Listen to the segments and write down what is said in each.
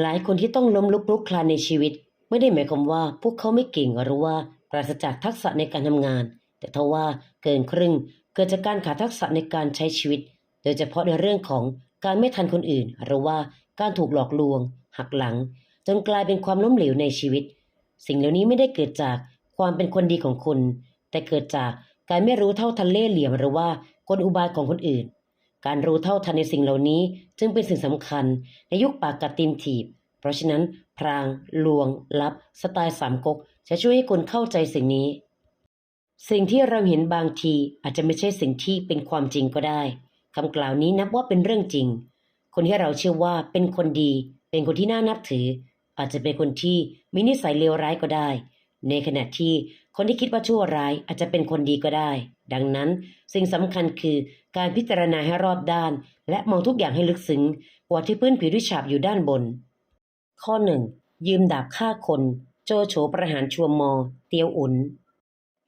หลายคนที่ต้องล้มลุกคลุกคลานในชีวิต ไม่ได้หมายความว่าพวกเขาไม่เก่งหรือว่าปราศจากทักษะในการทำงาน แต่ทว่าเกินครึ่งเกิดจากการขาดทักษะในการใช้ชีวิต โดยเฉพาะในเรื่องของการไม่ทันคนอื่น หรือว่าการถูกหลอกลวง หักหลัง จนกลายเป็นความล้มเหลวในชีวิต สิ่งเหล่านี้ไม่ได้เกิดจากความเป็นคนดีของคุณ แต่เกิดจากการไม่รู้เท่าทันเล่ห์เหลี่ยมหรือว่ากลอุบายของคนอื่น การรู้เท่าทันในสิ่งเหล่านี้จึงเป็นสิ่งสำคัญในยุคปากกัดตีนถีบ เพราะฉะนั้น พราง ลวง ลับ สไตล์สามก๊กจะช่วยให้คุณเข้าใจสิ่งนี้ สิ่งที่เราเห็นบางทีอาจจะไม่ใช่สิ่งที่เป็นความจริงก็ได้คำกล่าวนี้นับว่าเป็นเรื่องจริง คนที่เราเชื่อว่าเป็นคนดี เป็นคนที่น่านับถือ อาจจะเป็นคนที่มีนิสัยเลวร้ายก็ได้ ในขณะที่ คนที่คิดว่าชั่วร้ายอาจจะเป็นคนดีก็ได้ ดังนั้นสิ่งสำคัญคือการพิจารณาให้รอบด้าน และมองทุกอย่างให้ลึกซึ้งกว่าที่พื้นผิวที่ฉาบอยู่ด้านบน ข้อหนึ่งยืมดาบฆ่าคน โจโฉประหารชัวมอ เตียวอุน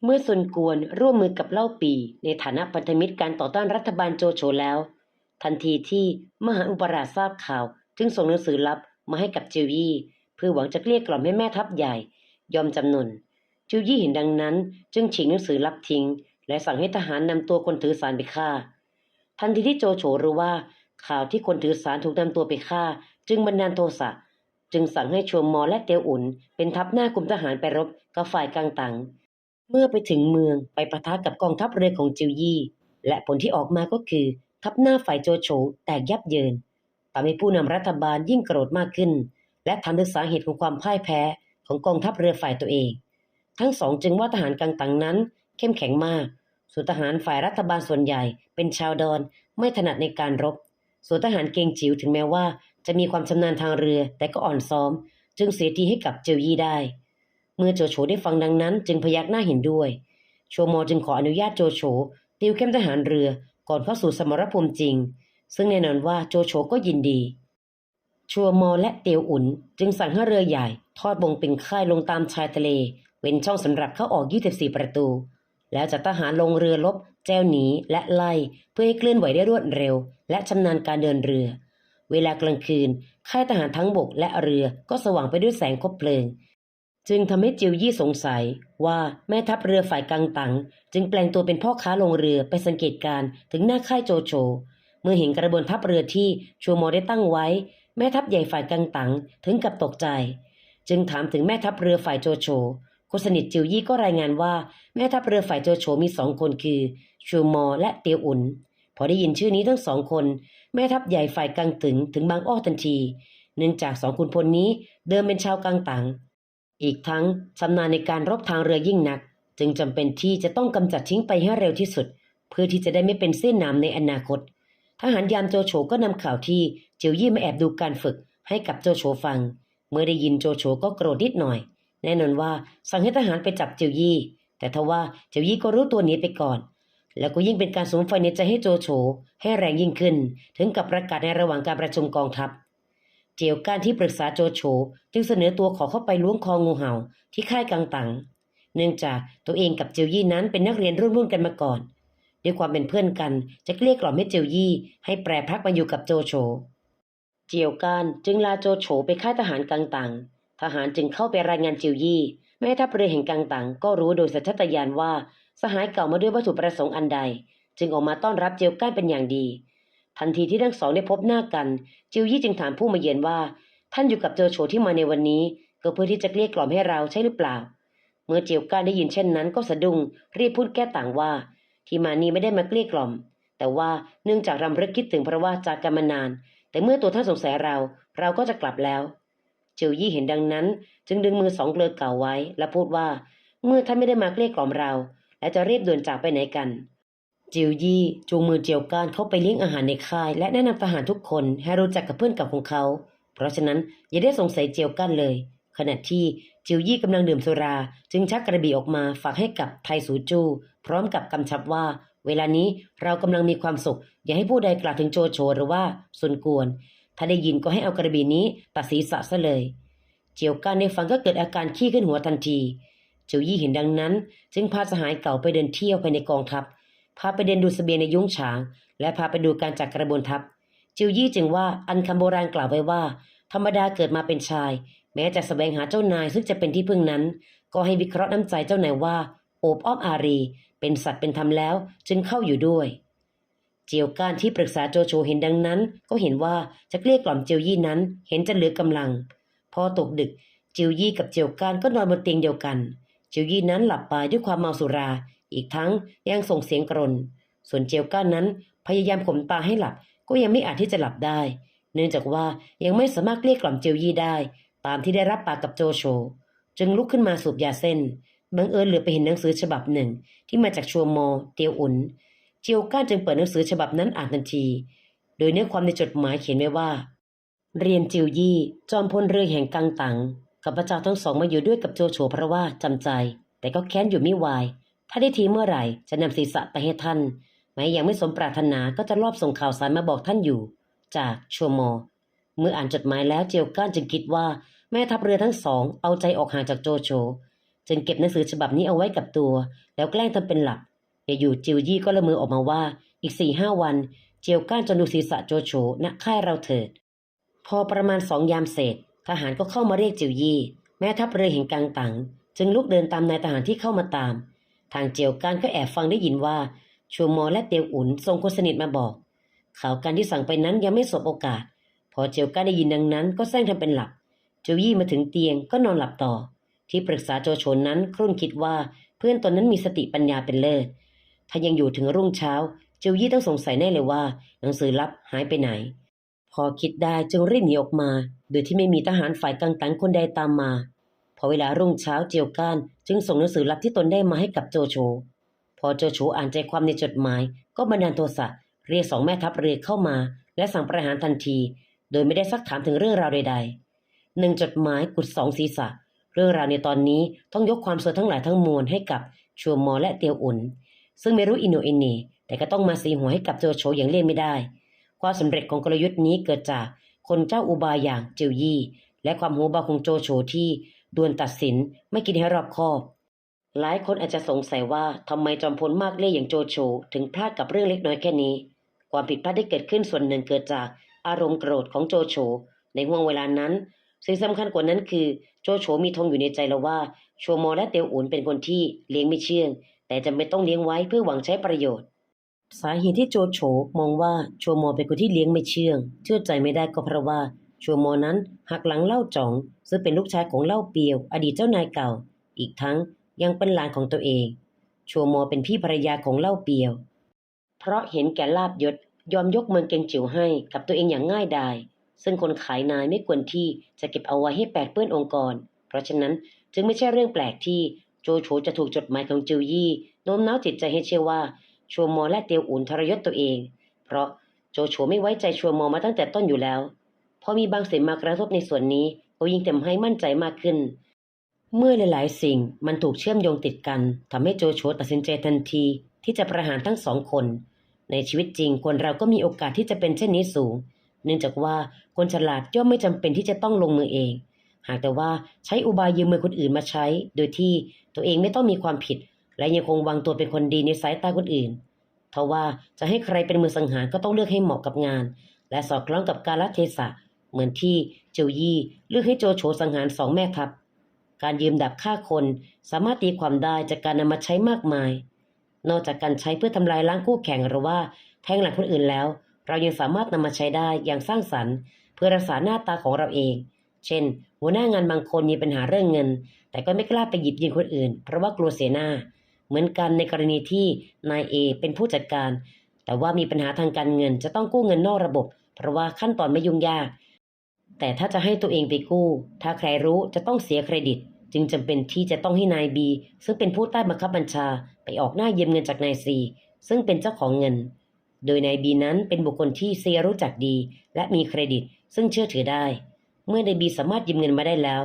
เมื่อซุนกวนร่วมมือกับเล่าปี ในฐานะพันธมิตรการต่อต้านรัฐบาลโจโฉแล้วทันทีที่มหาอุปราชทราบข่าว จึงส่งหนังสือลับมาให้กับจิวยี่เพื่อหวังจะเกลี้ยกล่อมให้แม่ทัพใหญ่ ยอมจำนน จิวยี่เห็นดังนั้น จึงฉีกหนังสือลับทิ้ง และสั่งให้ทหารนำตัวคนถือสารไปฆ่า ทันทีที่โจโฉรู้ว่า ข่าวที่คนถือสารถูกนำตัวไปฆ่า จึงบันดาลโทสะจึงสั่งให้ชัวมอและเตียวอุ่น เป็นทัพหน้ากลุ่มทหารไปรบกับฝ่ายกลางตังเมื่อไปถึงเมืองไปประทะกับกองทัพเรือของจิวยี่ และผลที่ออกมาก็คือ ทัพหน้าฝ่ายโจโฉแตกยับเยินทำให้ผู้นำรัฐบาลยิ่งโกรธมากขึ้น และถามถึงสาเหตุของความพ่ายแพ้ของกองทัพเรือฝ่ายตัวเอง ทั้งสองจึงว่าทหารกลางตังนั้น เข้มแข็งมาก ส่วนทหารฝ่ายรัฐบาลส่วนใหญ่ เป็นชาวดอนไม่ถนัดในการรบ ส่วนทหารเกงจิ๋วถึงแม้ว่า จะมีความชำนาญทางเรือแต่ก็อ่อนซ้อม จึงเสียทีให้กับเจียวยี่ได้ เมื่อโจโฉได้ฟังดังนั้น จึงพยักหน้าเห็นด้วยโชโมจึงขออนุญาตโจโฉติวเข้มทหารเรือก่อนเข้าสู่สมรภูมิจริง ซึ่งแน่นอนว่าโจโฉก็ยินดี ชัวโมและเตียวอุ่น จึงสั่งให้เรือใหญ่ ทอดบงเป็นค่ายลงตามชายทะเล เว้นช่องสำหรับเข้าออก 24 ประตู แล้วจัดทหารลงเรือลบ แจวหนีและไล่เพื่อให้เคลื่อนไหวได้รวดเร็ว และชำนาญการเดินเรือ เวลากลางคืนค่ายทหารทั้งบกและเรือก็สว่างไปด้วยแสงคบเพลิง จึงทำให้จิวยี่สงสัยว่าแม่ทัพเรือฝ่ายกังตังจึงแปลงตัวเป็นพ่อค้าลงเรือไปสังเกตการ์ถึงหน้าค่ายโจโฉเมื่อเห็นกระบวนทัพเรือที่ชัวโมได้ตั้งไว้ แม่ทัพใหญ่ฝ่ายกังตังถึงกับตกใจ จึงถามถึงแม่ทัพเรือฝ่ายโจโฉ คนสนิทจิวยี่ก็รายงานว่า แม่ทัพเรือฝ่ายโจโฉมีสองคนคือชัวโมและเตียวอุนพอได้ยินชื่อนี้ทั้งสองคน แม่ทัพใหญ่ฝ่ายกังตึงถึงบางอ้อทันที เนื่องจากสองคุณพลนี้เดิมเป็นชาวกังตังอีกทั้งชำนาญในการรบทางเรือยิ่งนัก จึงจำเป็นที่จะต้องกำจัดทิ้งไปให้เร็วที่สุด เพื่อที่จะได้ไม่เป็นเส้นน้ำในอนาคตทหารยามโจโฉก็นำข่าวที่เจียวยี่มาแอบดูการฝึกให้กับโจโฉฟัง เมื่อได้ยินโจโฉก็โกรธนิดหน่อย แน่นอนว่าสั่งให้ทหารไปจับเจียวยี่ แต่ทว่าเจียวยี่ก็รู้ตัวหนีไปก่อน แล้วก็ยิ่งเป็นการสมไฟในใจให้โจโฉให้แรงยิ่งขึ้น ถึงกับประกาศในระหว่างการประชุมกองทัพ เจียวก้านที่ปรึกษาโจโฉจึงเสนอตัวขอเข้าไปล้วงคองูเห่าที่ค่ายกังตังเนื่องจากตัวเองกับเจียวยี่นั้นเป็นนักเรียนรุ่นรุ่นกันมาก่อน ด้วยความเป็นเพื่อนกันจะเกลี้ยกล่อมให้เจียวยี่ ให้แปรพักมาอยู่กับโจโฉเจียวก้านจึงลาโจโฉไปค่ายทหารกังตัง ทหารจึงเข้าไปรายงานจียวยี่ แม่ทัพเรือแห่งกังตังก็รู้โดยสัญชาตญาณว่า สหายเก่ามาด้วยวัตถุประสงค์อันใด จึงออกมาต้อนรับเจียวก้านเป็นอย่างดี ทันทีที่ทั้งสองได้พบหน้ากัน จิวยี่จึงถามผู้มาเยือนว่า ท่านอยู่กับโจโฉที่มาในวันนี้ ก็เพื่อที่จะเกลี้ยกล่อมให้เราใช่หรือเปล่า เมื่อเจียวก้านได้ยินเช่นนั้นก็สะดุ้งรีบพูดแก้ต่างว่า ที่มานี้ไม่ได้มาเกลี้ยกล่อม แต่ว่าเนื่องจากรำลึกคิดถึงพระว่าจากกันมานาน แต่เมื่อตัวท่านสงสัยเรา เราก็จะกลับแล้ว เจียวยี่เห็นดังนั้น จึงดึงมือสองเกลือเก่าไว้ และพูดว่า เมื่อท่านไม่ได้มาเกลี้ยกล่อมเรา และจะรีบด่วนจากไปไหนกันจิวยี่จูงมือเจียวก้านเข้าไปเลี้ยงอาหารในค่าย และแนะนำทหารทุกคนให้รู้จักกับเพื่อนเก่าของเขา เพราะฉะนั้นอย่าได้สงสัยเจียวก้านเลย ขณะที่จิวยี่กำลังดื่มสุรา จึงชักกระบี่ออกมาฝากให้กับไทสูจู พร้อมกับกำชับว่าเวลานี้เรากำลังมีความสุข อย่าให้ผู้ใดกล่าวถึงโจโฉหรือว่าสุนกวน ถ้าได้ยินก็ให้เอากระบี่นี้ตัดศีรษะซะเลย เจียวก้านได้ฟังก็เกิดอาการขี้ขึ้นหัวทันที เจียวยี่เห็นดังนั้น จึงพาสหายเก่าไปเดินเที่ยวภายในกองทัพ พาไปเดินดูเสบียงในยุ้งฉาง และพาไปดูการจัดกระบวนทัพ เจิวยี่จึงว่าอันคำโบราณกล่าวไว้ว่า ธรรมดาเกิดมาเป็นชาย แม้จะแสวงหาเจ้านายซึ่งจะเป็นที่พึ่งนั้น ก็ให้วิเคราะห์น้ำใจเจ้านายว่า โอบอ้อมอารี เป็นสัตว์เป็นธรรมแล้วจึงเข้าอยู่ด้วย เจียวก้านที่ปรึกษาโจโฉเห็นดังนั้น ก็เห็นว่าจะเกลี้ยกล่อมเจียวยี่นั้น เห็นจะเหลือกำลัง พอตกดึกเจียวยี่กับเจียวก้านก็นอนบนเตียงเดียวกัน เจียวยี่นั้นหลับไปด้วยความเมาสุรา อีกทั้งยังส่งเสียงกรน ส่วนเจียวก้านนั้นพยายามข่มตาให้หลับก็ยังไม่อาจที่จะหลับได้ เนื่องจากว่ายังไม่สามารถเกลี้ยกล่อมเจียวยี่ได้ ตามที่ได้รับปากกับโจโฉจึงลุกขึ้นมาสูบยาเส้นบังเอิญเหลือไปเห็นหนังสือฉบับหนึ่ง ที่มาจากชัวโมเตียวอุน จียวก้านจึงเปิดหนังสือฉบับนั้นอ่านทันที โดยเนื้อความในจดหมายเขียนไว้ว่า เรียนจิวยี่ จอมพลเรือแห่งกังตัง กับพระเจ้าทั้งสองมาอยู่ด้วยกับโจโฉเพราะว่าจำใจ แต่ก็แค้นอยู่ไม่วาย ถ้าได้ทีเมื่อไหร่จะนำศีรษะไปให้ท่านแม้ยังไม่สมปรารถนาก็จะรอบส่งข่าวสารมาบอกท่านอยู่ จากชัวโมอ เมื่ออ่านจดหมายแล้วเจียวก้านจึงคิดว่าแม่ทัพเรือทั้งสองเอาใจออกห่างจากโจโฉจึงเก็บหนังสือฉบับนี้เอาไว้กับตัว แล้วแกล้งทำเป็นหลับ อยู่จิวยี่ก็ละมือออกมาว่า อีกสี่ห้าวัน เจียวก้านจะดูศีรษะโจโฉณค่ายเราเถิด พอประมาณสองยามเศษ ทหารก็เข้ามาเรียกจิวยี่ แม่ทัพเรือแห่งกังตังจึงลุกเดินตามนายทหารที่เข้ามาตาม ทางเจียวก้านก็แอบฟังได้ยินว่าชัวมอและเตียวอุ่นส่งคนสนิทมาบอก ข่าวการที่สั่งไปนั้นยังไม่สบโอกาส พอเจียวก้านได้ยินดังนั้น ก็แซงทำเป็นหลับเจียวยี่มาถึงเตียงก็นอนหลับต่อ ที่ปรึกษาโจโฉนั้นครุ่นคิดว่าเพื่อนตนนั้นมีสติปัญญาเป็นเลิศ ถ้ายังอยู่ถึงรุ่งเช้า เจียวยี่ต้องสงสัยแน่เลยว่า หนังสือลับหายไปไหน พอคิดได้จึงรีบหนีออกมา โดยที่ไม่มีทหารฝ่ายกังตังคนใดตามมา พอเวลารุ่งเช้าเจียวก้าน จึงส่งหนังสือลับที่ตนได้มาให้กับโจโฉพอโจโฉอ่านใจความในจดหมาย ก็บันดาลโทสะเรียกสองแม่ทัพเรือเข้ามา และสั่งประหารทันที โดยไม่ได้ซักถามถึงเรื่องราวใดๆหนึ่งจดหมายกุดสองศีรษะ เรื่องราวในตอนนี้ต้องยกความสวยทั้งหลายทั้งมวลให้กับชัวมอและเตียวอุ่น ซึ่งไม่รู้อินโนอินเนแต่ก็ต้องมาสีหัวให้กับโจโฉอย่างเลี่ยงไม่ได้ ความสำเร็จของกลยุทธ์นี้เกิดจากคนเจ้าอุบายอย่างเจียวยี่ และความหูเบาของโจโฉที่ด่วนตัดสินไม่คิดให้รอบคอบ หลายคนอาจจะสงสัยว่าทำไมจอมพลมากเล่ห์อย่างโจโฉถึงพลาดกับเรื่องเล็กน้อยแค่นี้ ความผิดพลาดที่เกิดขึ้นส่วนหนึ่งเกิดจากอารมณ์โกรธของโจโฉในห่วงเวลานั้น สิ่งสำคัญกว่านั้นคือโจโฉมีธงอยู่ในใจแล้วว่า โชโมและเตียวอุนเป็นคนที่เลี้ยงไม่เชื่อง แต่จำเป็นต้องเลี้ยงไว้เพื่อหวังใช้ประโยชน์ สาเหตุที่โจโฉมองว่าโชโมเป็นคนที่เลี้ยงไม่เชื่อง เชื่อใจไม่ได้ก็เพราะว่าโชโมนั้นหักหลังเล่าจ่อง ซึ่งเป็นลูกชายของเล่าเปียว อดีตเจ้านายเก่า อีกทั้งยังเป็นหลานของตัวเองโชโมเป็นพี่ภรรยาของเล่าเปียว เพราะเห็นแก่ลาบยศยอมยกเมืองเกงจิ๋วให้กับตัวเองอย่างง่ายดายซึ่งคนขายนายไม่ควรที่จะเก็บเอาไว้ให้แปดเปื้อนองค์กร เพราะฉะนั้นจึงไม่ใช่เรื่องแปลกที่ โจโฉจะถูกจดหมายของจิวยี่โน้มน้าวจิตใจให้เชื่อว่าชัวมอและเตียวอุ่นทรยศตัวเอง เพราะโจโฉไม่ไว้ใจชัวมอมาตั้งแต่ต้นอยู่แล้วพอมีบางสิ่งมากระทบในส่วนนี้ก็ยิ่งทำให้มั่นใจมากขึ้น เมื่อหลายๆ สิ่งมันถูกเชื่อมโยงติดกันทำให้โจโฉตัดสินใจทันทีที่จะประหารทั้งสองคน ในชีวิตจริงคนเราก็มีโอกาสที่จะเป็นเช่นนี้สูง เนื่องจากว่าคนฉลาดย่อมไม่จำเป็นที่จะต้องลงมือเอง หากแต่ว่าใช้อุบายยืมมือคนอื่นมาใช้ โดยที่ ตัวเองไม่ต้องมีความผิด และยังคงวางตัวเป็นคนดีในสายตาคนอื่นทว่าจะให้ใครเป็นมือสังหารก็ต้องเลือกให้เหมาะกับงาน และสอดคล้องกับกาลเทศะเหมือนที่เจียวยี่เลือกให้โจโฉสังหารสองแม่ทัพการยืมดับฆ่าคนสามารถตีความได้จากการนำมาใช้มากมาย นอกจากการใช้เพื่อทำลายล้างคู่แข่งหรือว่าแทงหลังคนอื่นแล้ว เรายังสามารถนำมาใช้ได้อย่างสร้างสรรค์ เพื่อรักษาหน้าตาของเราเอง เช่น หัวหน้างานบางคนมีปัญหาเรื่องเงิน แต่ก็ไม่กล้าไปหยิบยืมคนอื่น เพราะว่ากลัวเสียหน้า เหมือนกันในกรณีที่นายเอเป็นผู้จัดการ แต่ว่ามีปัญหาทางการเงินจะต้องกู้เงินนอกระบบ เพราะว่าขั้นตอนไม่ยุ่งยาก แต่ถ้าจะให้ตัวเองไปกู้ ถ้าใครรู้จะต้องเสียเครดิต จึงจำเป็นที่จะต้องให้นายบีซึ่งเป็นผู้ใต้บังคับบัญชาไปออกหน้ายืมเงินจากนายซีซึ่งเป็นเจ้าของเงิน โดยนายบีนั้นเป็นบุคคลที่เซียรู้จักดี และมีเครดิต ซึ่งเชื่อถือได้ เมื่อนายบีสามารถยืมเงินมาได้แล้ว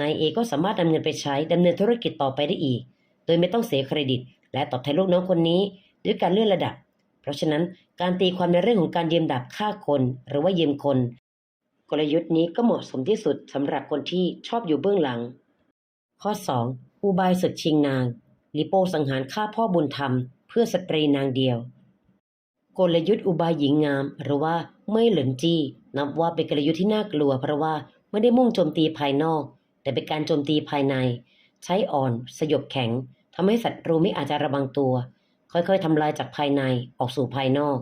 นายเอก็สามารถนำเงินไปใช้ดำเนินธุรกิจต่อไปได้อีก โดยไม่ต้องเสียเครดิต และตอบแทนลูกน้องคนนี้ ด้วยการเลื่อนระดับ เพราะฉะนั้นการตีความในเรื่องของการยืมดับฆ่าคน หรือว่ายืมคน กลยุทธ์นี้ก็เหมาะสมที่สุดสำหรับคนที่ชอบอยู่เบื้องหลัง ข้อ 2. อุบายศึกชิงนาง ลิโปสังหารฆ่าพ่อบุญธรรม เพื่อสตรีนางเดียว กลยุทธ์อุบายหญิงงาม หรือว่าเม่เหลินจี้ นับว่าเป็นกลยุทธ์ที่น่ากลัว เพราะว่าไม่ได้มุ่งโจมตีภายนอก แต่เป็นการโจมตีภายใน ใช้อ่อน สยบแข็งทำให้ศัตรูไม่อาจจะระวังตัว ค่อยๆทำลายจากภายในออกสู่ภายนอก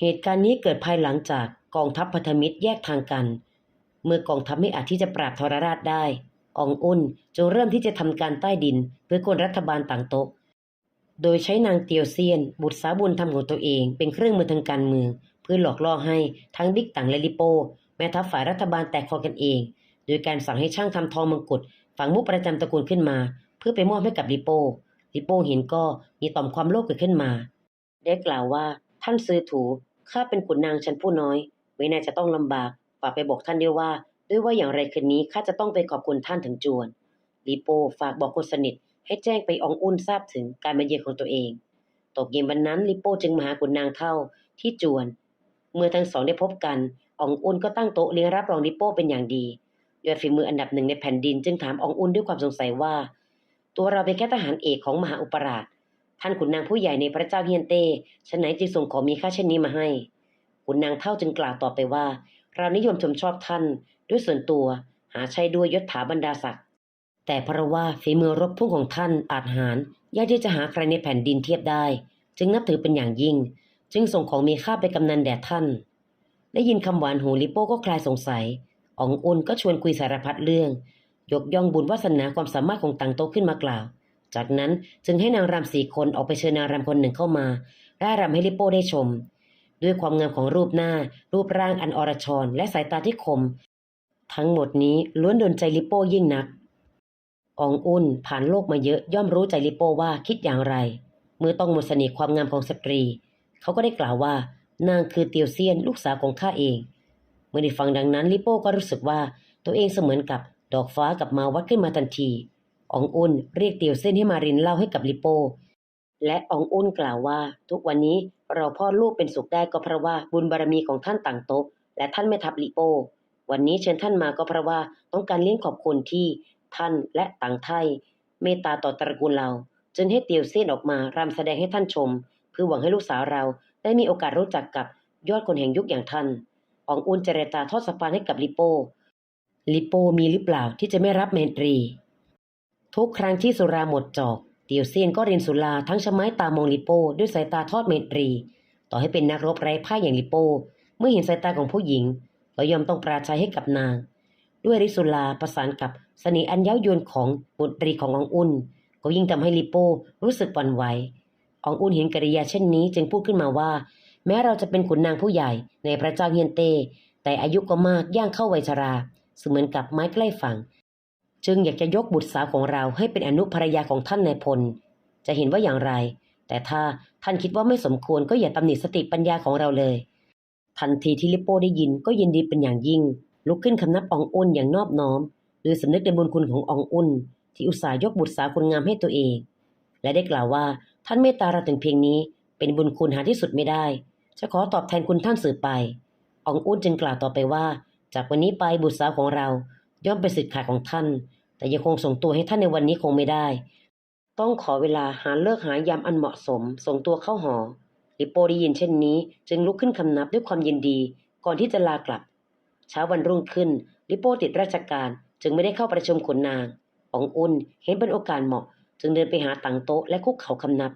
เหตุการณ์นี้เกิดภายหลังจากกองทัพพันธมิตรแยกทางกัน เมื่อกองทัพไม่อาจที่จะปราบทรราชได้ อองอุ่นจึงเริ่มที่จะทำการใต้ดินเพื่อกวนรัฐบาลต่างโต๊ะ โดยใช้นางเตียวเซียน บุตรสาวบุญธรรมของตัวเอง เป็นเครื่องมือทางการเมือง เพื่อหลอกล่อให้ทั้งบิ๊กตังและลิโป้แม่ทัพฝ่ายรัฐบาลแตกคอกันเอง โดยการสั่งให้ช่างทำทองมงกุฎฝังมุกประจำตระกูลขึ้นมา เพื่อไปมอบให้กับลิโป้ลิโป้เห็นก็มีต่อมความโลภเกิดขึ้นมา ได้กล่าวว่าท่านซื้อถูข้าเป็นขุนนางชั้นผู้น้อยไม่น่าจะต้องลำบากฝากไปบอกท่านด้วยว่า ด้วยว่าอย่างไรคืนนี้ข้าจะต้องไปขอบคุณท่านถึงจวนลิโป้ฝากบอกคนสนิท ให้แจ้งไปอองอุ่นทราบถึงการมาเยือนของตัวเอง ตกเย็นวันนั้นลิโป้จึงมาหาขุนนางเท่าที่จวน เมื่อทั้งสองได้พบกันอองอุ่นก็ตั้งโต๊ะเลี้ยงรับรองลิโป้เป็นอย่างดียอดฝีมืออันดับหนึ่งในแผ่นดินจึงถามอองอุ่นด้วยความสงสัยว่า ตัวเราเป็นแค่ทหารเอกของมหาอุปราช ท่านขุนนางผู้ใหญ่ในพระเจ้าเฮียนเต้ฉะไหนจึงส่งของมีค่าเช่นนี้มาให้ขุนนางเท่าจึงกล่าวต่อไปว่า เรานิยมชมชอบท่านด้วยส่วนตัวหาใช่ด้วยยศถาบรรดาศักดิ์ แต่เพราะว่าฝีมือรบพุ่งของท่านอาจหารยากที่จะหาใครในแผ่นดินเทียบได้ จึงนับถือเป็นอย่างยิ่ง จึงส่งของมีค่าไปกำนันแด่ท่าน ได้ยินคำหวานหูลิโป้ก็คลายสงสัยอองอุนก็ชวนคุยสารพัดเรื่อง ยกย่องบุญวาสนาความสามารถของตังโตขึ้นมากล่าว จากนั้นจึงให้นางรำสี่คนออกไปเชิญนางรำคนหนึ่งเข้ามาร่ายรำให้ลิโป้ได้ชม ด้วยความงามของรูปหน้า รูปร่างอันอรชรและสายตาที่คม ทั้งหมดนี้ล้วนโดนใจลิโป้ยิ่งนัก อองอุ่นผ่านโลกมาเยอะย่อมรู้ใจลิโป้ว่าคิดอย่างไร เมื่อต้องมดเสน่ห์ความงามของสตรี เขาก็ได้กล่าวว่านางคือเตียวเซียนลูกสาวของข้าเอง เมื่อได้ฟังดังนั้นลิโป้ก็รู้สึกว่าตัวเองเสมือนกับดอกฟ้ากับมาวัดขึ้นมาทันทีอองอุ่นเรียกเตียวเซียนให้มารินเล่าให้กับลิโป้ และอองอุ่นกล่าวว่า ทุกวันนี้เราพ่อลูกเป็นสุขได้ก็เพราะว่าบุญบารมีของท่านต่างโต๊ะและท่านแม่ทัพลิโป้ วันนี้เชิญท่านมาก็เพราะว่าต้องการเลี้ยงขอบคุณที่ ท่านและต่างไทยเมตตาต่อตระกูลเรา จึงให้เตียวเซียนออกมารำแสดงให้ท่านชม เพื่อหวังให้ลูกสาวเราได้มีโอกาสรู้จักกับยอดคนแห่งยุคอย่างท่านอองอุนเจรตาทอดสะพานให้กับลิโป้ลิโป้มีหรือเปล่าที่จะไม่รับเมนตรี ทุกครั้งที่สุราหมดจอก เตียวเซียนก็เรียนสุราทั้งชะไม้ตามองลิโป้ด้วยสายตาทอดเมนตรี ต่อให้เป็นนักรบไร้พ่ายอย่างลิโป้เมื่อเห็นสายตาของผู้หญิงก็ยอมต้องปราชัยให้กับนาง ด้วยริสุลาประสานกับ เสน่ห์อันเย้ายวนของบุตรีขององอุ่น ก็ยิ่งทำให้ลิโป้รู้สึกหวั่นไหวองอุ่นเห็นกิริยาเช่นนี้จึงพูดขึ้นมาว่า แม้เราจะเป็นขุนนางผู้ใหญ่ในพระเจ้าเฮียนเต้แต่อายุก็มากย่างเข้าวัยชรา เสมือนกับไม้ใกล้ฝั่ง จึงอยากจะยกบุตรสาวของเราให้เป็นอนุภรรยาของท่านนายพล จะเห็นว่าอย่างไร แต่ถ้าท่านคิดว่าไม่สมควรก็อย่าตำหนิสติปัญญาของเราเลย ทันทีที่ลิโป้ได้ยินก็ยินดีเป็นอย่างยิ่ง ลุกขึ้นคำนับอองอุ่นอย่างนอบน้อม หรือสำนึกในบุญคุณขององอุ่น ที่อุตส่าห์ยกบุตรสาวคนงามให้ตัวเอง และได้กล่าวว่าท่านเมตตาเราถึงเพียงนี้ เป็นบุญคุณหาที่สุดไม่ได้ จะขอตอบแทนคุณท่านสืบไปองอุ่นจึงกล่าวต่อไปว่า จากวันนี้ไปบุตรสาวของเรา ย่อมเป็นสิทธิ์ขาดของท่าน แต่ยังคงส่งตัวให้ท่านในวันนี้คงไม่ได้ ต้องขอเวลาหาเลิกหายามอันเหมาะสม ส่งตัวเข้าหอลิโปได้ยินเช่นนี้ จึงลุกขึ้นคำนับด้วยความยินดี ก่อนที่จะลากลับ เช้าวันรุ่งขึ้นลิโปติดราชการ จึงไม่ได้เข้าประชุมขุนนางอองอุ่นเห็นเป็นโอกาสเหมาะ จึงเดินไปหาตังโต๊ะและคุกเข่าคำนับ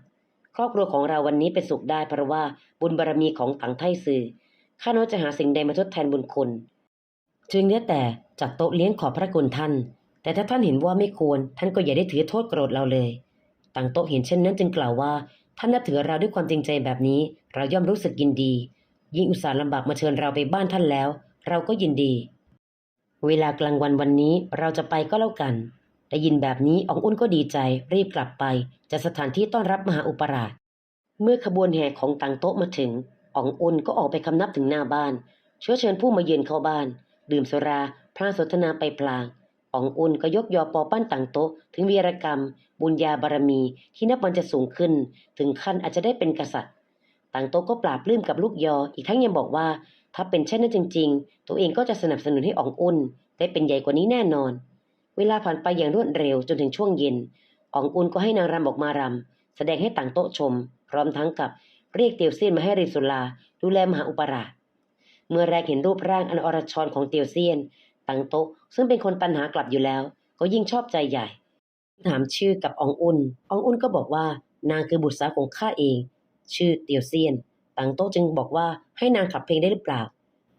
ครอบครัวของเราวันนี้เป็นสุขได้เพราะว่าบุญบารมีของตังไทซื่อข้าน้อยจะหาสิ่งใดมาทดแทนบุญคุณจึงเนื้อแต่จัดโต๊ะเลี้ยงขอบพระคุณท่าน แต่ถ้าท่านเห็นว่าไม่ควร ท่านก็อย่าได้ถือโทษโกรธเราเลยตังโต๊ะเห็นเช่นนั้นจึงกล่าวว่า ท่านนับถือเราด้วยความจริงใจแบบนี้ เราย่อมรู้สึกยินดี ยิ่งอุตส่าห์ลำบากมาเชิญเราไปบ้านท่านแล้ว เราก็ยินดี เวลากลางวันวันนี้เราจะไปก็แล้วกัน ได้ยินแบบนี้อองอุ่นก็ดีใจ รีบกลับไปจัดสถานที่ต้อนรับมหาอุปราช เมื่อขบวนแห่ของตังโต๊ะมาถึงอองอุ่นก็ออกไปคำนับถึงหน้าบ้าน เชื้อเชิญผู้มาเยือนเข้าบ้าน ดื่มสุราพลางสนทนาไปพลางอองอุ่นก็ยกยอปอปั้นต่างโต๊ะ ถึงวีรกรรม บุญญาบารมี ที่นับวันจะสูงขึ้น ถึงขั้นอาจจะได้เป็นกษัตริย์ ต่างโต๊ะก็ปราบปลื้มกับลูกยออีกทั้งยังบอกว่า ถ้าเป็นเช่นนั้นจริง ๆ ตัวเองก็จะสนับสนุนให้อองอุ่น ได้เป็นใหญ่กว่านี้แน่นอน เวลาผ่านไปอย่างรวดเร็วจนถึงช่วงเย็นอองอุ่นก็ให้นางรำออกมารำแสดงให้ต่างโต๊ะชม พร้อมทั้งกับเรียกเตียวเซียนมาให้ริสุลา ดูแลมหาอุปราชเมื่อแรกเห็นรูปร่างอันอรชรของเตียวเซียนตังโต๊ะซึ่งเป็นคนตันหากลับอยู่แล้ว ก็ยิ่งชอบใจใหญ่ ถามชื่อกับอองอุนอองอุนก็บอกว่านางคือบุตรสาวของข้าเอง ชื่อเตียวเซียน ตังโต๊ะจึงบอกว่าให้นางขับเพลงได้หรือเปล่า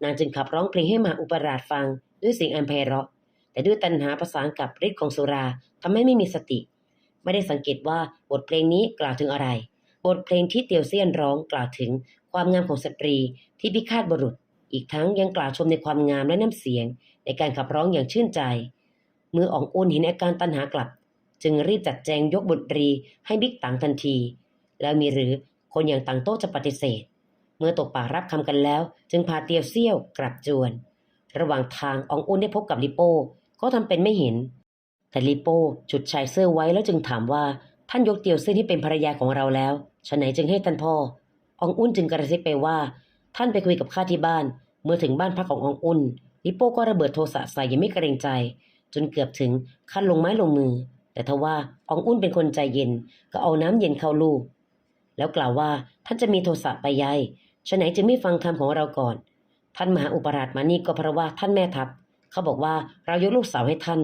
นางจึงขับร้องเพลงให้มหาอุปราชฟังด้วยเสียงอันไพเราะ แต่ด้วยตัณหาประสานกับฤทธิ์ของสุราทำให้ไม่มีสติ ไม่ได้สังเกตว่าบทเพลงนี้กล่าวถึงอะไร บทเพลงที่เตียวเซียนร้องกล่าวถึงความงามของสตรีที่พิฆาตบุรุษ อีกทั้งยังกล่าวชมในความงามและน้ำเสียง ในการขับร้องอย่างชื่นใจ มื่ออองอุนเห็นอาการตัณหากลับ จึงรีบจัดแจงยกบทรีให้บิ๊กตังทันที แล้วมีหรือคนอย่างตังโต้จะปฏิเสธ เมื่อตกป่ารับคำกันแล้ว จึงพาเตียวเซี่ยวกลับจวน ระหว่างทางอองอุนได้พบกับลิโป้ก็ทำเป็นไม่เห็น แต่ลิโป้จุดชายเสื้อไว้แล้วจึงถามว่าท่านยกเตียวเซี่ยที่เป็นภรรยาของเราแล้วฉะไหนจึงให้ท่านพ่ออองอุ่นจึงกระซิบไปว่า ท่านไปคุยกับข้าที่บ้าน เมื่อถึงบ้านพักของอองอุ่นลิโป้ก็ระเบิดโทสะใส่ยังไม่เกรงใจ จนเกือบถึงขั้นลงไม้ลงมือ แต่ทว่าอองอุ่นเป็นคนใจเย็นก็เอาน้ำเย็นเข้าลูกแล้วกล่าวว่าท่านจะมีโทสะไปยัย ฉะไหนจึงไม่ฟังคำของเราก่อน ท่านมหาอุปราชมานี่ก็เพราะว่าท่านแม่ทัพ เขาบอกว่าเรายกลูกสาวให้ท่าน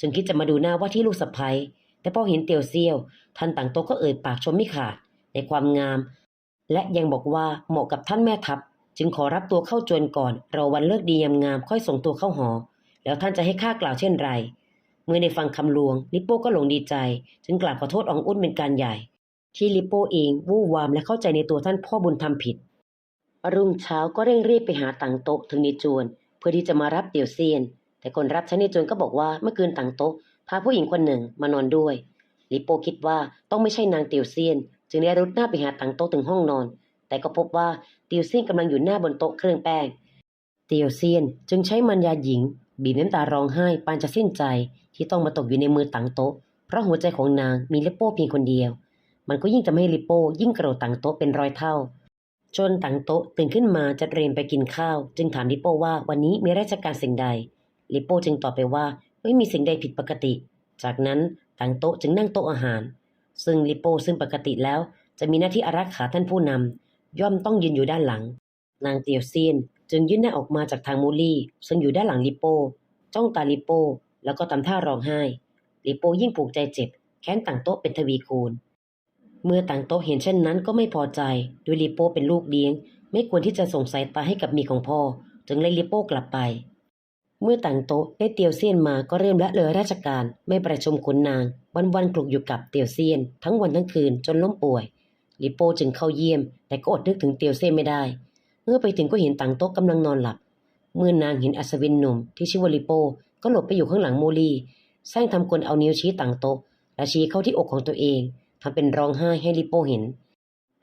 จึงคิดจะมาดูหน้าว่าที่ลูกสะใภ้แต่พอเห็นเตียวเซียว ท่านต่างโต๊ะก็เอ่ยปากชมไม่ขาดในความงาม และยังบอกว่าเหมาะกับท่านแม่ทัพ จึงขอรับตัวเข้าจวนก่อนรอวันเลิกดียามงามค่อยส่งตัวเข้าหอ แล้วท่านจะให้ข้ากล่าวเช่นไร เมื่อได้ฟังคำลวงลิปโป้ก็หลงดีใจ จึงกราบขอโทษอองอุ้นเป็นการใหญ่ ที่ลิปโป้เองวู่วามและเข้าใจในตัวท่านพ่อบุญทำผิด รุ่งเช้าก็เร่งรีบไปหาตังโต๊ะถึงในจวน เพื่อที่จะมารับเตียวเซียน แต่คนรับใช้ในจวนก็บอกว่าเมื่อคืนตังโต๊ะพาผู้หญิงคนหนึ่งมานอนด้วยลิโป้คิดว่าต้องไม่ใช่นางเตียวเซียน จึงได้รุดหน้าไปหาตังโต๊ะถึงห้องนอน แต่ก็พบว่าเตียวเซียนกำลังอยู่หน้าบนโต๊ะเครื่องแป้งเตียวเซียนจึงใช้มันยาหญิง บีบน้ำตาร้องไห้ปานจะสิ้นใจที่ต้องมาตกอยู่ในมือตังโต๊ะเพราะหัวใจของนางมีลิโป้เพียงคนเดียว มันก็ยิ่งทำให้ลิโป้ยิ่งโกรธตังโต๊ะเป็นร้อยเท่า จนตังโต๊ะตื่นขึ้นมาจะเตรียมไปกินข้าว จึงถามลิโป้ว่าวันนี้มีราชการสิ่งใดลิโป้จึงตอบไปว่าไม่มีสิ่งใดผิดปกติ จากนั้นตังโต๊ะจึงนั่งโต๊ะอาหาร ซึ่งลิโป้ซึ่งปกติแล้วจะมีหน้าที่อารักขาท่านผู้นำย่อมต้องยืนอยู่ด้านหลัง นางเตียวเซียนจึงยื่นหน้าออกมาจากทางมูลี่ ซึ่งอยู่ด้านหลังลิโป้จ้องตาลิโป้แล้วก็ทำท่าร้องไห้ลิโป้ยิ่งผูกใจเจ็บแค้นต่างโต๊ะเป็นทวีคูณ เมื่อต่างโต๊ะเห็นเช่นนั้นก็ไม่พอใจด้วยลิโป้เป็นลูกเลี้ยง ไม่ควรที่จะส่งสายตาให้กับมีของพ่อ จึงไล่ลิโป้กลับไป เมื่อต่างโต๊ะได้เตียวเซียนมาก็เริ่มละเลยราชการไม่ประชุมขุนนางวันวันๆกลุกอยู่กับเตียวเซียน ทั้งวันทั้งคืนจนล้มป่วยลิโป้จึงเข้าเยี่ยม แต่ก็อดนึกถึงเตียวเซียนไม่ได้ เมื่อไปถึงก็เห็นต่างโต๊ะกำลังนอนหลับ เมื่อนางเห็นอัศวินหนุ่มที่ชื่อว่าลิโป้ก็หลบไปอยู่ข้างหลังโมลีสร้างทำกลเอานิ้วชี้ต่างโต๊ะและชี้เข้าที่อกของตัวเอง ทำเป็นร้องไห้ให้ลิโป้เห็น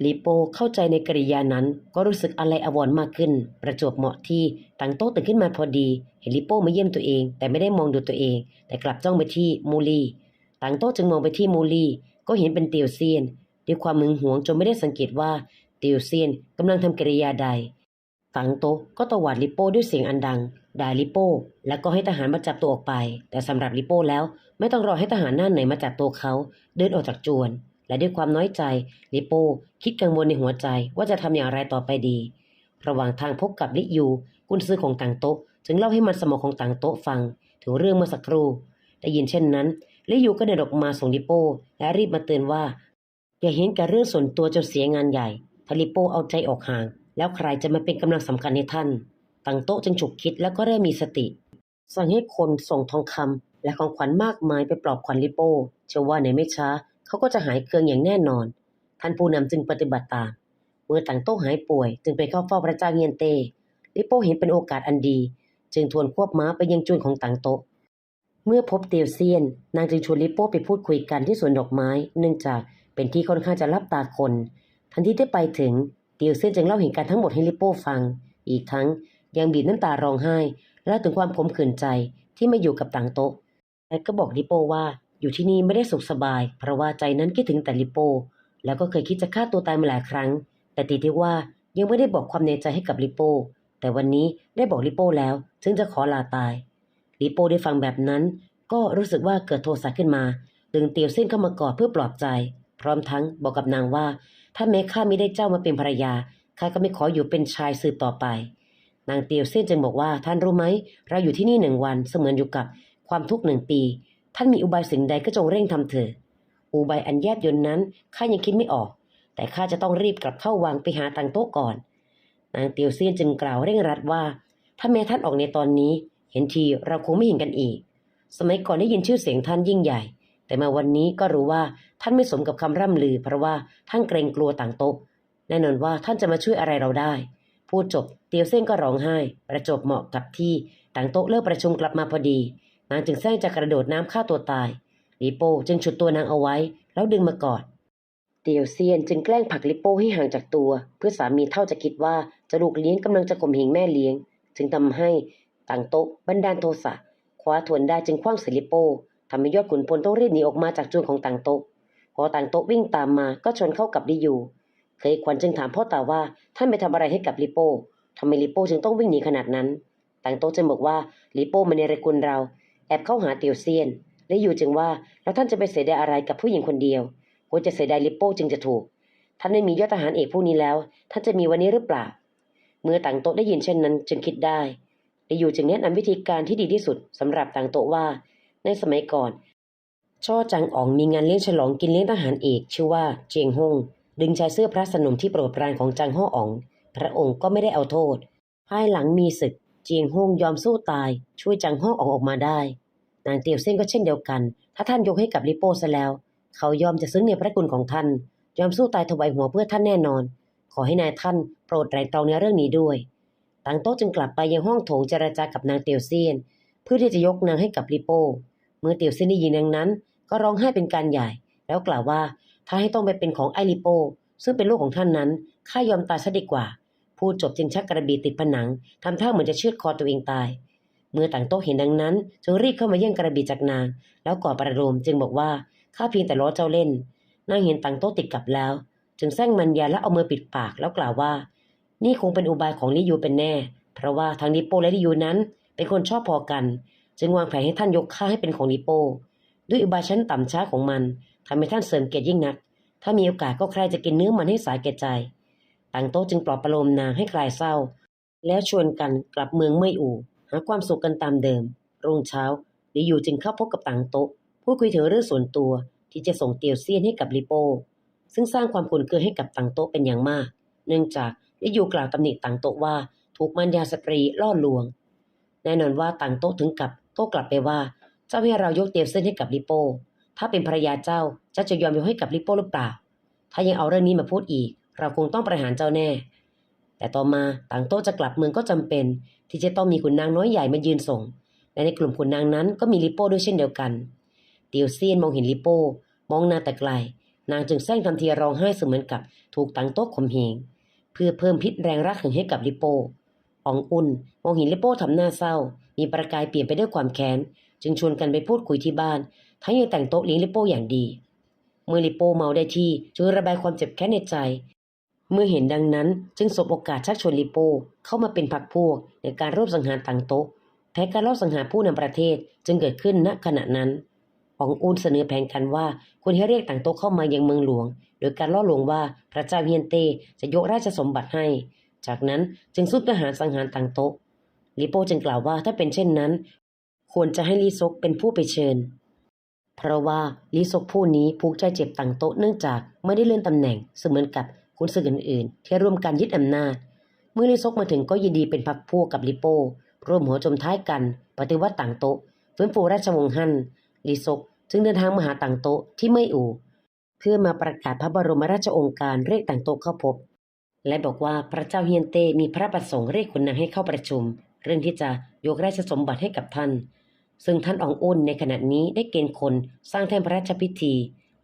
ลิโป้เข้าใจในกริยานั้นก็รู้สึกอะไรอาวร์มากขึ้น ประจวบเหมาะที่ต่างโต๊ะตื่นขึ้นมาพอดี เห็นลิโป้มาเยี่ยมตัวเอง แต่ไม่ได้มองดูตัวเอง แต่กลับจ้องไปที่มูลีต่างโต๊ะจึงมองไปที่มูลีก็เห็นเป็นเตียวเซียน ด้วยความมึงหวงจนไม่ได้สังเกตว่าเตียวเซียนกำลังทำกริยาใดตังโต๊ะก็ตวาดลิโป้ด้วยเสียงอันดังด่าลิโป้ แล้วก็ให้ทหารมาจับตัวออกไป แต่สำหรับลิโป้แล้ว ไม่ต้องรอให้ทหารหน้าไหนมาจับตัวเขา เดินออกจากจวน และด้วยความน้อยใจลิโป้คิดกังวลในหัวใจว่าจะทำอย่างไรต่อไปดี ระหว่างทางพบกับลิยูกุนซื้อของต่างโต๊ะ จึงเล่าให้มันสมองของต่างโต๊ะฟัง ถึงเรื่องเมื่อสักครู่ได้ยินเช่นนั้นลิยูก็เดินออกมาส่งลิโป้และรีบมาเตือนว่า อย่าเห็นกับเรื่องส่วนตัวจนเสียงานใหญ่ถ้าลิโป้เอาใจออกห่าง แล้วใครจะมาเป็นกำลังสำคัญให้ท่านต่างโต๊ะจึงฉุกคิดแล้วก็เริ่มมีสติ สั่งให้คนส่งทองคำและของขวัญมากมายไปปลอบขวัญลิโป้เชื่อว่าในไม่ช้า เขาก็จะหายเคืองอย่างแน่นอน ท่านผู้นำจึงปฏิบัติตาม เมื่อต่างโต๊ะหายป่วย จึงไปเข้าเฝ้าพระเจ้าเงียนเตลิโป้เห็นเป็นโอกาสอันดี จึงทวนควบม้าไปยังจุนของต่างโต๊ะเมื่อพบเตียวเซียน นางจึงชวนลิโป้ไปพูดคุยกันที่สวนดอกไม้ เนื่องจากเป็นที่ค่อนข้างจะรับตาคน ทันทีที่ไปถึงเตียวเซียนจึงเล่าเหตุการณ์ทั้งหมดให้ลิโป้ฟัง อีกทั้งยังบีบน้ำตาร้องไห้และถึงความขมขื่นใจที่ไม่อยู่กับต่างโต๊ะและก็บอกลิโป้ว่า อยู่ที่นี่ไม่ได้สุขสบาย เพราะว่าใจนั้นคิดถึงแต่ลิโป้แล้วก็เคยคิดจะฆ่าตัวตายมาหลายครั้ง แต่ติดที่ว่ายังไม่ได้บอกความในใจให้กับลิโป้แต่วันนี้ได้บอกลิโป้แล้วจึงจะขอลาตายลิโป้ได้ฟังแบบนั้น ก็รู้สึกว่าเกิดโทสะขึ้นมา ดึงเตียวเส้นเข้ามากอดเพื่อปลอบใจ พร้อมทั้งบอกกับนางว่า ถ้าแม้ข้าไม่ได้เจ้ามาเป็นภรรยาข้าก็ไม่ขออยู่เป็นชายสืบต่อไป นางเตียวเซียนจึงบอกว่าท่านรู้ไหมเราอยู่ที่นี่หนึ่งวันเสมือนอยู่กับความทุกข์หนึ่งปี ท่านมีอุบายสิ่งใดก็จงเร่งทำเถิดอุบายอันแยบยนนั้นข้ายังคิดไม่ออก แต่ข้าจะต้องรีบกลับเข้าวังไปหาตังโต๊ะก่อน นางเตียวเซียนจึงกล่าวเร่งรัดว่า ถ้าแม้ท่านออกในตอนนี้ เห็นทีเราคงไม่เห็นกันอีก สมัยก่อนได้ยินชื่อเสียงท่านยิ่งใหญ่ แต่มาวันนี้ก็รู้ว่าท่านไม่สมกับคำร่ำลือ เพราะว่าท่านเกรงกลัวต่างโต๊ะแน่นอนว่าท่านจะมาช่วยอะไรเราได้ พูดจบเตียวเส้นก็ร้องไห้ ประจบเหมาะกับที่ต่างโต๊ะเลิกประชุมกลับมาพอดี นางจึงแซงจะกระโดดน้ำฆ่าตัวตายลิโป้จึงฉุดตัวนางเอาไว้ แล้วดึงมากอดเตียวเซียนจึงแกล้งผลักลิโป้ให้ห่างจากตัว เพื่อสามีเท่าจะคิดว่าจะลูกเลี้ยงกำลังจะข่มเหงแม่เลี้ยง จึงทำให้ต่างโต๊ะบันดาลโทสะคว้าทวนได้จึงคว้างใส่ลิโป้ทำให้ยอดขุนพลต้องรีบหนีออกมาจากจวนของต่างโต๊ะพอต่างโต๊ะวิ่งตามมาก็ชนเข้ากับดิยูเคยขวัญจึงถามพ่อตาว่าท่านไปทำอะไรให้กับลิโป้ทำไมลิโป้จึงต้องวิ่งหนีขนาดนั้น ต่างโต๊ะจึงบอกว่าลิโป้มาในรกุลเรา อบเข้าหาเตียวเซียน และอยู่จึงว่าแล้วท่านจะไปเสียดายอะไรกับผู้หญิงคนเดียวควรจะเสียดายลิโป้จึงจะถูก ท่านไม่มียศทหารเอกผู้นี้แล้ว ท่านจะมีวันนี้หรือเปล่า เมื่อต่างโต๊ะได้ยินเช่นนั้นจึงคิดได้และอยู่จึงแนะนำวิธีการที่ดีที่สุดสำหรับต่างโต๊ะว่า ในสมัยก่อน ช่อจังอ๋องมีงานเลี้ยงฉลองกินเลี้ยงทหารเอกชื่อว่าเจียงฮงดึงชายเสื้อพระสนมที่โปรดปรานของจังฮ่ออ๋อง พระองค์ก็ไม่ได้เอาโทษ ภายหลังมีศึก เจียงฮงยอมสู้ตาย ช่วยจังฮ่ออ๋องออกมาได้ นางเตียวเส้นก็เช่นเดียวกัน ถ้าท่านยกให้กับลิโป้ซะแล้ว เขายอมจะซึ้งในพระคุณของท่าน ยอมสู้ตายถวายหัวเพื่อท่านแน่นอน ขอให้นายท่านโปรดไตร่ตรองในเรื่องนี้ด้วยต่างโต๊ะจึงกลับไปยังห้องโถงเจรจากับนางเตียวเซียน เพื่อที่จะยกนางให้กับลิโป้เมื่อเตียวเซียนได้ยินดังนั้น ก็ร้องไห้เป็นการใหญ่ แล้วกล่าวว่าถ้าให้ต้องไปเป็นของไอลิโป้ซึ่งเป็นลูกของท่านนั้นข้ายอมตายซะดีกว่า พูดจบจึงชักกระบี่ติดผนังทำท่าเหมือนจะเชือดคอตัวเองตาย เมื่อต่างโต๊ะเห็นดังนั้นจึงรีบเข้ามาแย่งกระบี่จากนาง แล้วก่อประโลมจึงบอกว่าข้าเพียงแต่ล้อเจ้าเล่น นางเห็นต่างโต๊ะติดกับแล้ว จึงแซงมันยาและเอามือปิดปากแล้วกล่าวว่า นี่คงเป็นอุบายของลิยูเป็นแน่ เพราะว่าทั้งลิโปและลิยูนั้น เป็นคนชอบพอกัน จึงวางแผนให้ท่านยกข้าให้เป็นของลิโป ด้วยอุบายชั้นต่ำช้าของมันทำให้ท่านเสริมเกียรติยิ่งนัก ถ้ามีโอกาสก็ใครจะกินเนื้อมันให้สายแก่ใจต่างโต๊ะจึงปลอบประโลมนางให้คลายเศร้า แล้วชวนกันกลับเมืองไม่อู่าความสุขกันตามเดิม รุ่งเช้าลิยูจึงเข้าพบกับต่างโต๊ะพูดคุยถึงเรื่องส่วนตัวที่จะส่งเตียวเซียนให้กับลิโป้ซึ่งสร้างความขุ่นเคืองให้กับต่างโต๊ะเป็นอย่างมาก เนื่องจากลิยูกล่าวตำหนิต่างโต๊ะว่าถูกมารยาสตรีล่อลวง แน่นอนว่าต่างโต๊ะถึงกับโต้กลับไปว่า เจ้าให้เรายกเตียวเซียนให้กับลิโป้ถ้าเป็นภรรยาเจ้าเจ้าจะยอมยกให้กับลิโป้หรือเปล่า ถ้ายังเอาเรื่องนี้มาพูดอีก เราคงต้องประหารเจ้าแน่ แต่ต่อมาต่างโต๊ะจะกลับเมืองก็จำเป็น ที่จะต้องมีขุนนางน้อยใหญ่มายืนส่ง และในกลุ่มขุนนางนั้นก็มีลิโป้ด้วยเช่นเดียวกัน เตียวเซียนมองเห็นลิโป้ มองหน้าแต่ไกล นางจึงแซงทำทีร้องไห้เสมือนกับถูกต่างโต๊ะข่มเหงเพื่อเพิ่มพิษแรงรักหึงให้กับลิโป้อองอุ่นมองเห็นลิโป้ทำหน้าเศร้า มีประกายเปลี่ยนไปด้วยความแค้น จึงชวนกันไปพูดคุยที่บ้าน ทั้งยังแต่งโต๊ะเลี้ยงลิโป้อย่างดี เมื่อลิโป้เมาได้ที่จึงระบายความเจ็บแค้นในใจ เมื่อเห็นดังนั้นจึงสบโอกาสชักชวนลิโป้เข้ามาเป็นพรรคพวกในการรบสังหารต่างโต๊ะแผนการรอบสังหารผู้นำประเทศจึงเกิดขึ้นณขณะนั้นอองอุนเสนอแผนกันว่าควรให้เรียกต่างโต๊ะเข้ามายังเมืองหลวง โดยการล่อลวงว่าพระเจ้าเฮียนเตจะยกราชสมบัติให้ จากนั้นจึงสุดทหารสังหารต่างโต๊ะลิโป้จึงกล่าวว่าถ้าเป็นเช่นนั้น ควรจะให้ลีซกเป็นผู้ไปเชิญ เพราะว่าลีซกผู้นี้ผูกใจเจ็บต่างโต๊ะเนื่องจากไม่ได้เลื่อนตำแหน่งเสมือนกับ คุณศึกอื่นๆ ที่ร่วมกันยึดอำนาจ เมื่อลีซกมาถึงก็ยินดีเป็นพรรคพวกกับลิโป้ ร่วมหัวจมท้ายกัน ปฏิวัติต่างโต๊ะฟื้นฟูราชวงศ์ฮั่นลีซกจึงเดินทางมาหาต่างโต๊ะที่ไม่อู่ เพื่อมาประกาศพระบรมราชองค์การเรียกต่างโต๊ะเข้าพบ และบอกว่าพระเจ้าเฮียนเตมีพระประสงค์เรียกขุนนางให้เข้าประชุม เรื่องที่จะยกราชสมบัติให้กับท่าน ซึ่งท่านอองอุ่นในขณะนี้ได้เกณฑ์คนสร้างแท่นพระราชพิธี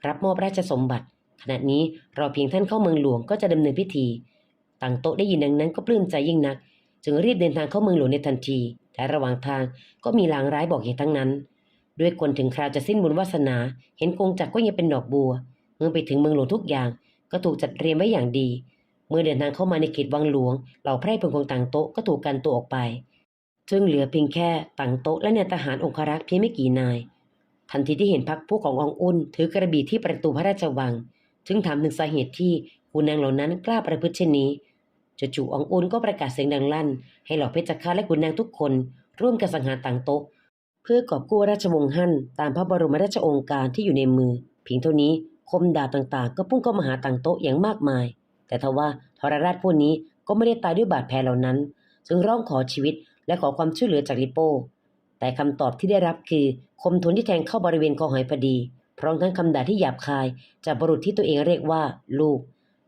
รับมอบราชสมบัติ ขณะนี้รอเพียงท่านเข้าเมืองหลวงก็จะดำเนินพิธี ต่างโต๊ะได้ยินดังนั้นก็ปลื้มใจยิ่งนัก จึงรีบเดินทางเข้าเมืองหลวงในทันที แต่ระหว่างทางก็มีลางร้ายบอกเหตุทั้งนั้น ด้วยคนถึงคราวจะสิ้นบุญวาสนา เห็นกงจักรก็ยังเป็นดอกบัว เมื่อไปถึงเมืองหลวงทุกอย่าง ก็ถูกจัดเตรียมไว้อย่างดี เมื่อเดินทางเข้ามาในเขตวังหลวง เหล่าไพร่พลของต่างโต๊ะก็ถูกกันตัวออกไปจึงเหลือเพียงแค่ต่างโต๊ะและนายทหารองครักษ์เพียงไม่กี่นายทันทีที่เห็นพักพวกของอองอุ่น ถือกระบี่ที่ประตูพระราชวัง จึงถามถึงสาเหตุที่ขุนนางเหล่านั้นกล้าประพฤติเช่นนี้จู่ๆอองอุนก็ประกาศเสียงดังลั่น ให้เหล่าเพชฌฆาตและขุนนางทุกคน ร่วมกันสังหารต่างโต๊ะ เพื่อกอบกู้ราชวงศ์ฮั่นตามพระบรมราชโองการที่อยู่ในมือ เพียงเท่านี้คมดาบต่างๆ ก็พุ่งเข้ามาหาต่างโต๊ะอย่างมากมาย แต่ทว่าทรราชผู้นี้ก็ไม่ได้ตายด้วยบาดแผลเหล่านั้น จึงร้องขอชีวิตและขอความช่วยเหลือจากลิโป้แต่คำตอบที่ได้รับคือคมทุนที่แทงเข้าบริเวณคอหอยพอดี พร้อมทั้งคำด่าที่หยาบคาย จากบุรุษที่ตัวเองเรียกว่าลูก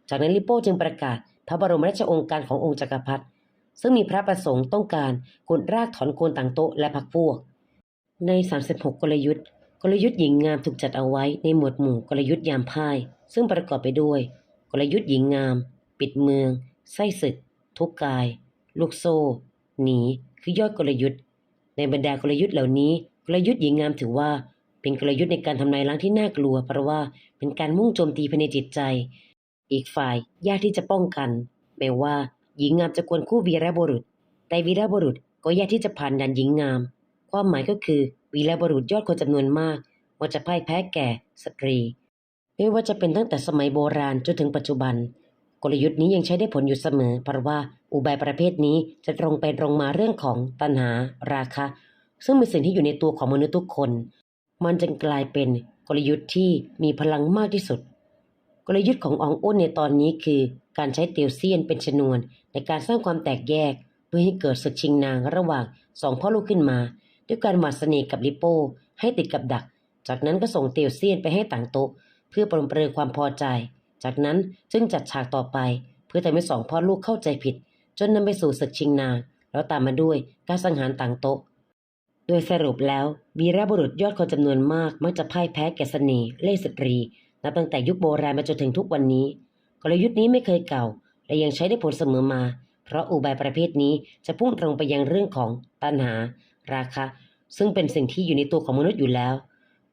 จากนั้นลิโป้จึงประกาศ พระบรมราชองค์การขององค์จักรพรรดิซึ่งมีพระประสงค์ต้องการกดรากถอนโคนต่างโต๊ะและพักพวก ใน 36 กลยุทธ์กลยุทธ์หญิงงามถูกจัดเอาไว้ในหมวดหมู่กลยุทธ์ยามพ่าย ซึ่งประกอบไปด้วย กลยุทธ์หญิงงาม ปิดเมือง ไส้ศึก ทุกกาย ลูกโซ่ หนี คือยอดกลยุทธ์ ในบรรดากลยุทธ์เหล่านี้ กลยุทธ์หญิงงามถือว่า เป็นกลยุทธ์ในการทำลายล้างที่น่ากลัว เพราะว่าเป็นการมุ่งโจมตีภายในจิตใจ อีกฝ่ายยากที่จะป้องกัน แม้ว่า หญิงงามจะควรคู่วีรบุรุษ แต่วีรบุรุษก็ยากที่จะผ่านด่านหญิงงาม ความหมายก็คือวีรบุรุษยอดคนจำนวนมากว่าจะพ่ายแพ้แก่สตรี ไม่ว่าจะเป็นตั้งแต่สมัยโบราณจนถึงปัจจุบัน กลยุทธ์นี้ยังใช้ได้ผลอยู่เสมอ เพราะว่าอุบายประเภทนี้จะตรงไปตรงมาเรื่องของตัณหาราคะ ซึ่งเป็นสิ่งที่อยู่ในตัวของมนุษย์ทุกคน มันจึงกลายเป็นกลยุทธ์ที่มีพลังมากที่สุด กลยุทธ์ของอองอ้นในตอนนี้คือการใช้เตียวเซียนเป็นชนวน ในการสร้างความแตกแยก เพื่อให้เกิดศึกชิงนางระหว่างสองพ่อลูกขึ้นมา ด้วยการหวาดเสน่ห์กับลิโป้ให้ติดกับดัก จากนั้นก็ส่งเตียวเซียนไปให้ต่างโต๊ะ เพื่อปรนเปรือความพอใจ จากนั้นจึงจัดฉากต่อไป เพื่อทำให้สองพ่อลูกเข้าใจผิด จนนำไปสู่ศึกชิงนางแล้วตามมาด้วยการสังหารต่างโต๊ะ โดยสรุปแล้ววีรบุรุษยอดคนจำนวนมากมักจะพ่ายแพ้แก่เสน่ห์เล่ห์สตรี นับตั้งแต่ยุคโบราณมาจนถึงทุกวันนี้ กลยุทธ์นี้ไม่เคยเก่า และยังใช้ได้ผลเสมอมา เพราะอุบายประเภทนี้จะพุ่งตรงไปยังเรื่องของตัณหา ราคะ ซึ่งเป็นสิ่งที่อยู่ในตัวของมนุษย์อยู่แล้ว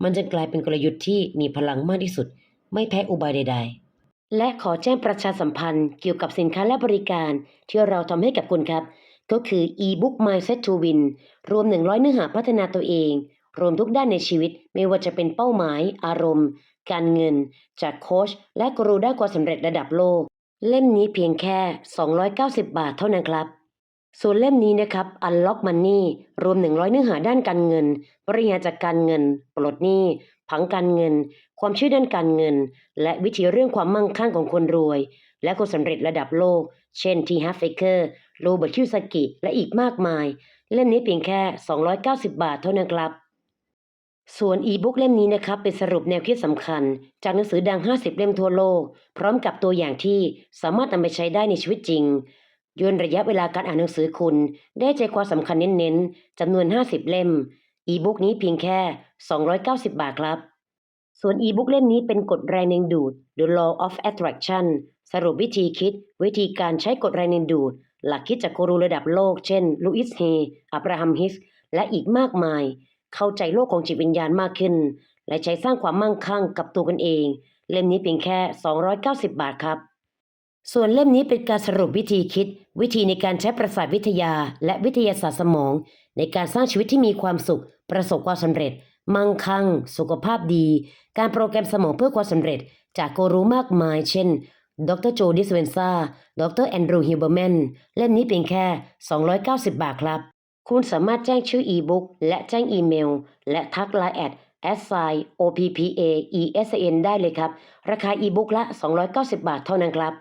มันจะกลายเป็นกลยุทธ์ที่มีพลังมากที่สุด ไม่แพ้อุบายใด ๆ และขอแจ้งประชาสัมพันธ์เกี่ยวกับสินค้าและบริการที่เราทำให้กับคุณครับ ก็คือ e-book Mindset to Win รวม 100 เนื้อหาพัฒนาตัวเอง รวมทุกด้านในชีวิต ไม่ว่าจะเป็นเป้าหมาย อารมณ์ การเงิน จากโค้ชและกรูด้านความสำเร็จระดับโลก เล่มนี้เพียงแค่ 290 บาทเท่านั้นครับ ส่วนเล่มนี้นะครับ Unlock Money รวม 100 เนื้อหาด้านการเงิน บริหารจัดการเงิน ปลดหนี้ ผังการเงิน ความชื่อด้านการเงิน และวิธีเรื่องความมั่งคั่งของคนรวย และคนสำเร็จระดับโลก เช่นทีฮัฟเฟเกอร์โรเบิร์ตคิวสกิ และอีกมากมาย เล่มนี้เพียงแค่ 290 บาทเท่านั้นครับ ส่วนอีบุ๊กเล่มนี้นะครับเป็นสรุปแนวคิดสำคัญ จากหนังสือดัง 50 เล่มทั่วโลก พร้อมกับตัวอย่างที่สามารถนำไปใช้ได้ในชีวิตจริงย่นระยะเวลาการอ่านหนังสือคุณ ได้ใจความสำคัญเน้นๆจำนวน 50 เล่ม อีบุ๊กนี้เพียงแค่ 290 บาทครับ ส่วนอีบุ๊กเล่มนี้เป็นกฎแรงดึงดูด The Law of Attraction สรุปวิธีคิด วิธีการใช้กฎแรงดึงดูด หลักคิดจากกูรูระดับโลก เช่น ลูอิสเฮ อับราฮัมฮิส และอีกมากมาย เข้าใจโลกของจิตวิญญาณมากขึ้น และใช้สร้างความมั่งคั่งกับตัวกันเอง เล่มนี้เพียงแค่ 290 บาทครับ ส่วนเล่มนี้เป็นการสรุปวิธีคิด วิธีในการใช้ประสาทวิทยา และวิทยาศาสตร์สมอง ในการสร้างชีวิตที่มีความสุข ประสบความสำเร็จ มั่งคั่ง สุขภาพดี การโปรแกรมสมองเพื่อความสำเร็จ จากกูรูมากมาย เช่น ดรโจดิสเวนซาดรแอนดรูฮิวเบอร์แมน เล่มนี้เพียงแค่ 290 บาทครับ คุณสามารถแจ้งชื่ออีบุ๊กและแจ้งอีเมล และทักไลน์แอด s i o p p a e s n ได้เลยครับ ราคาอีบุ๊กละ 290 บาทเท่านั้นครับ